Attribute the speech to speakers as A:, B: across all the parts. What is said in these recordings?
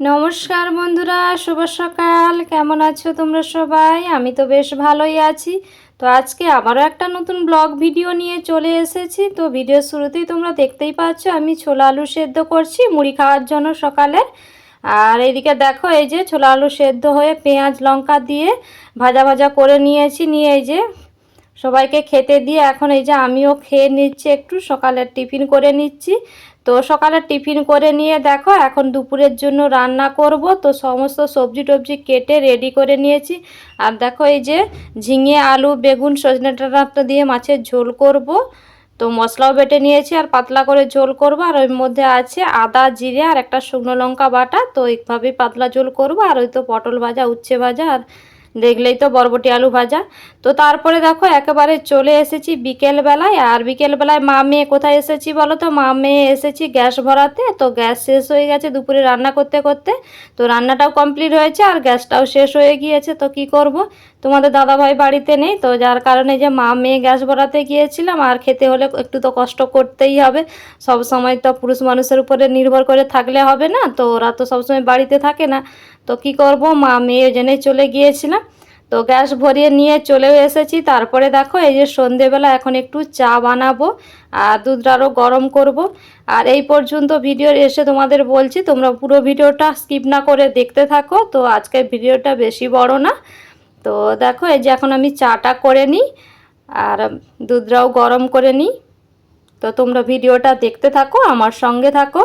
A: নমস্কার বন্ধুরা, শুভ সকাল। কেমন আছো তোমরা সবাই? আমি তো বেশ ভালোই আছি। তো আজকে আবারও একটা নতুন ব্লগ ভিডিও নিয়ে চলে এসেছি। তো ভিডিও শুরুতেই তোমরা দেখতেই পাচ্ছ, আমি ছোলা আলু সেদ্ধ করছি মুড়ি খাওয়ার জন্য সকালে। আর এইদিকে দেখো, এই যে ছোলা আলু সেদ্ধ হয়ে পেঁয়াজ, লঙ্কা দিয়ে ভাজা ভাজা করে নিয়েছি। নিয়ে এই যে সবাইকে খেতে দিয়ে এখন এই যে আমিও খেয়ে নিচ্ছি, একটু সকালের টিফিন করে নিচ্ছি। তো সকালে টিফিন করে নিয়ে দেখো, এখন দুপুরের জন্য রান্না করব। তো সমস্ত সবজি টবজি কেটে রেডি করে নিয়েছি। আর দেখো এই যে ঝিঙে, আলু, বেগুন, সজনে ডাঁটা দিয়ে মাছের ঝোল করব। তো মশলাও বেটে নিয়েছি আর পাতলা করে ঝোল করব। আর ওর মধ্যে আছে আদা, জিরে আর একটা শুকনো লঙ্কা বাটা। তো এইভাবেই পাতলা ঝোল করব। আর ওই তো পটল ভাজা, উচ্ছে ভাজা আর দেখলেই তো বরবটি আলু ভাজা। তো তারপরে দেখো, একেবারে চলে এসেছি বিকেলবেলায়। আর বিকেলবেলায় মা মেয়ে কোথায় এসেছি বলো তো? মা মেয়ে এসেছি গ্যাস ভরাতে। তো গ্যাস শেষ হয়ে গেছে দুপুরে রান্না করতে করতে। তো রান্নাটাও কমপ্লিট হয়েছে আর গ্যাসটাও শেষ হয়ে গিয়েছে। তো কি করব? তোমাদের দাদাভাই বাড়িতে নেই। তো যার কারণে যে মা মেয়ে গ্যাস ভরাতে গিয়েছিলাম, আর খেতে হলে একটু তো কষ্ট করতেই হবে। সব সময় তো পুরুষ মানুষের উপরে নির্ভর করে থাকলে হবে না। তো ওরা তো সবসময় বাড়িতে থাকে না। তো কি করব? মা মেয়ে জেনে চলে গিয়েছিলাম। তো গ্যাস ভরিয়ে নিয়ে চলেও এসেছি। তারপরে দেখো, এই যে সন্ধেবেলা এখন একটু চা বানাবো আর দুধটা আরও গরম করব। আর এই পর্যন্ত ভিডিও এসে তোমাদের বলছি, তোমরা পুরো ভিডিওটা স্কিপ না করে দেখতে থাকো। তো আজকের ভিডিওটা বেশি বড় না। তো দেখো, এই যে এখন আমি চাটা করে নিই আর দুধটাও গরম করে নিই। তো তোমরা ভিডিওটা দেখতে থাকো, আমার সঙ্গে থাকো।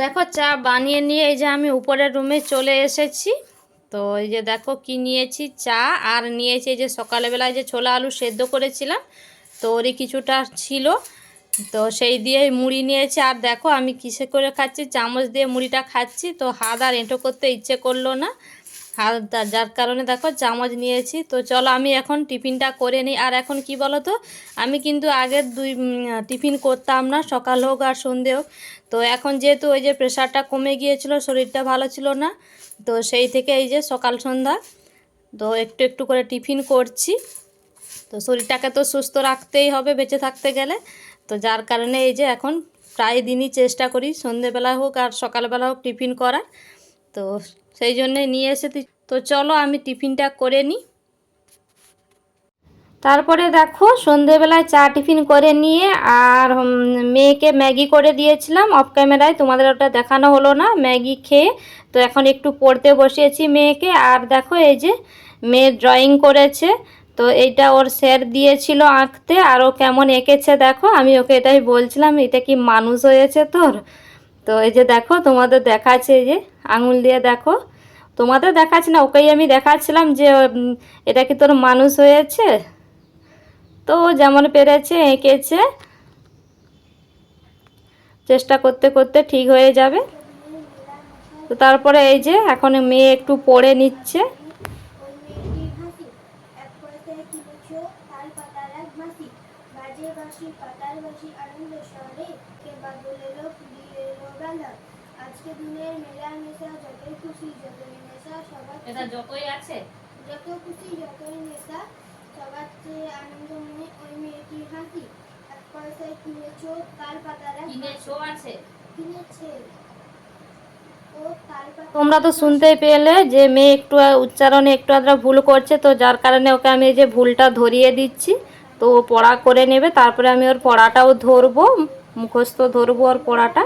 A: দেখো, চা বানিয়ে নিয়ে এই যে আমি উপরের রুমে চলে এসেছি। তো এই যে দেখো কি নিয়েছি, চা আর নিয়েছি যে সকালবেলায় যে ছোলা আলু সেদ্ধ করেছিলাম, তো ওরই কিছুটা ছিল। তো সেই দিয়ে মুড়ি নিয়েছি। আর দেখো আমি কিসে করে খাচ্ছি, চামচ দিয়ে মুড়িটা খাচ্ছি। তো হাত আর এঁটো করতে ইচ্ছে করল না। হাত যার কারণে দেখো চামচ নিয়েছি। তো চলো আমি এখন টিফিনটা করে নিই। আর এখন কি বলো তো আমি কিন্তু আগের দুই টিফিন করতাম না, সকাল হোক আর সন্ধে হোক। তো এখন যেহেতু ওই যে প্রেশারটা কমে গিয়েছিল, শরীরটা ভালো ছিল না, তো সেই থেকে এই যে সকাল সন্ধ্যা, তো একটু একটু করে টিফিন করছি। তো শরীরটাকে তো সুস্থ রাখতেই হবে, বেঁচে থাকতে গেলে। তো যার কারণে এই যে এখন প্রায় দিনই চেষ্টা করি, সন্ধেবেলা হোক আর সকালবেলা হোক টিফিন করার। তো সেই জন্যে নিয়ে এসে তো চলো আমি টিফিনটা করে নিই তারপরে দেখো সন্ধেবেলায় চা টিফিন করে নিয়ে আর মেয়েকে ম্যাগি করে দিয়েছিলাম অফ ক্যামেরায় তোমাদের ওটা দেখানো হলো না, ম্যাগি খেয়ে। তো এখন একটু পড়তে বসিয়েছি মেয়েকে। আর দেখো এই যে মেয়ে ড্রয়িং করেছে, তো এইটা ওর স্যার দিয়েছিল আঁকতে। আর ও কেমন এঁকেছে দেখো, আমি ওকে এটাই বলছিলাম, এটা কি মানুষ হয়েছে তোর? তো এই যে দেখো, তোমাদের দেখাচ্ছে এই যে আঙুল দিয়ে দেখো। তোমাদের দেখাচ্ছে না, ওকেই আমি দেখাচ্ছিলাম যে এটা কি তোর মানুষ হয়েছে? তো যেমন পেরেছে, এঁকেছে। চেষ্টা করতে করতে ঠিক হয়ে যাবে। তো তারপরে এই যে এখন মেয়ে একটু পড়ে নিচ্ছে।
B: আজকে দিনের মেলা মেশা যতই খুশি যতই নেশা সবার
A: এটা যতই আছে।
B: যত খুশি যতই নেশা সবার চেয়ে আনন্দময় ওই মেয়েটির হাসি। এক পয়সায় কিনেছো তাল পাতারা
A: কিনেছো আছে।
B: কিনেছে।
A: তোমরা তো শুনতেই পেলে যে মেয়ে একটু উচ্চারণে একটু আধরা ভুল করছে তো যার কারণে ওকে আমি যে ভুলটা ধরিয়ে দিচ্ছি। তো ও পড়া করে নেবে, তারপরে আমি ওর পড়াটাও ধরবো, মুখস্থ ধরবো ওর পড়াটা।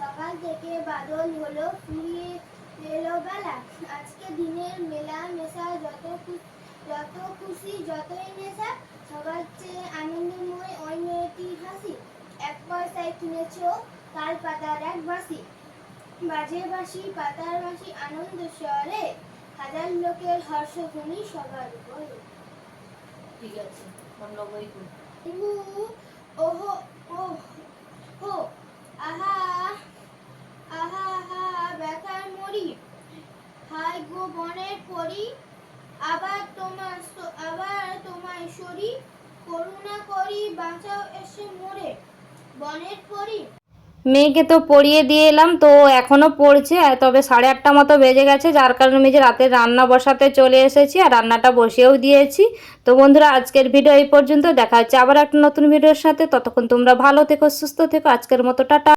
B: সকাল থেকে বাদল হলো এলো বেলা। যত খুশি যত খুশি, যতই সবার চেয়ে আনন্দময় হাসি। এক কিনেছো তাল পাতার এক বাসি বাজে বাসি পাতার বাসি আনন্দ স্বরে হাজার লোকের হর্ষধ্বনি সবার উপরে।
A: ঠিক আছে অন্য বই
B: ওহো ও হো আহা আহা আহা ব্যথায় মরি। হাই গো বনের পরি আবার তোমার আবার তোমায় সরি। করুণা করি বাঁচাও এসে মোরে। বনের পরি।
A: মেয়েকে তো পড়িয়ে দিয়ে এলাম, তো এখনও পড়ছে তবে সাড়ে আটটা মতো বেজে গেছে, যার কারণে আমি যে রাতে রান্না বসাতে চলে এসেছি আর রান্নাটা বসিয়েও দিয়েছি। তো বন্ধুরা, আজকের ভিডিও এই পর্যন্ত, দেখা হচ্ছে আবার একটা নতুন ভিডিওর সাথে, ততক্ষণ তোমরা ভালো থেকো, সুস্থ থেকো, আজকের মতো, টাটা।